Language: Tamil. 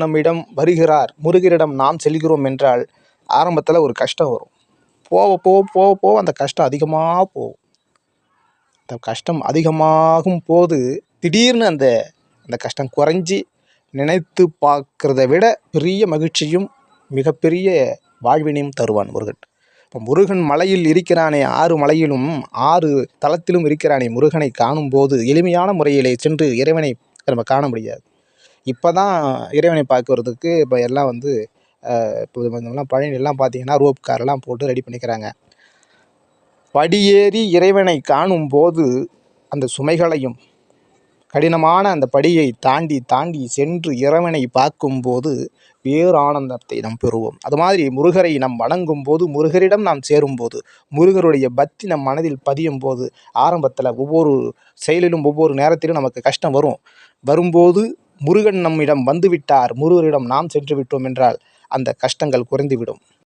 நம்மிடம் வருகிறார் முருகரிடம் நாம் செல்கிறோம் என்றால் ஆரம்பத்தில் ஒரு கஷ்டம் வரும். போக போக போக போக அந்த கஷ்டம் அதிகமாக போகும். அந்த கஷ்டம் அதிகமாகும் போது திடீர்னு அந்த அந்த கஷ்டம் குறைஞ்சி நினைத்து பார்க்குறத விட பெரிய மகிழ்ச்சியும் மிகப்பெரிய வாழ்வினையும் தருவான் முருகன். இப்போ முருகன் மலையில் இருக்கிறானே ஆறு மலையிலும் ஆறு தளத்திலும் இருக்கிறானே முருகனை காணும்போது எளிமையான முறையிலே சென்று இறைவனை நம்ம காண முடியாது. இப்போ தான் இறைவனை பார்க்கறதுக்கு இப்போ எல்லாம் வந்து இப்போ எல்லாம் பழனிலாம் பார்த்தீங்கன்னா ரோப் காரெல்லாம் போட்டு ரெடி பண்ணிக்கிறாங்க. படியேறி இறைவனை காணும்போது அந்த சுமைகளையும் கடினமான அந்த படியை தாண்டி தாண்டி சென்று இறைவனை பார்க்கும்போது வேறு ஆனந்தத்தை நாம் பெறுவோம். அது மாதிரி முருகரை நாம் வணங்கும் போது முருகரிடம் நாம் சேரும்போது முருகருடைய பக்தி நம் மனதில் பதியும் போது ஆரம்பத்தில் ஒவ்வொரு செயலிலும் ஒவ்வொரு நேரத்திலும் நமக்கு கஷ்டம் வரும். வரும்போது முருகன் நம்மிடம் வந்துவிட்டார் முருகரிடம் நாம் சென்று விட்டோம் என்றால் அந்த கஷ்டங்கள் குறைந்துவிடும்.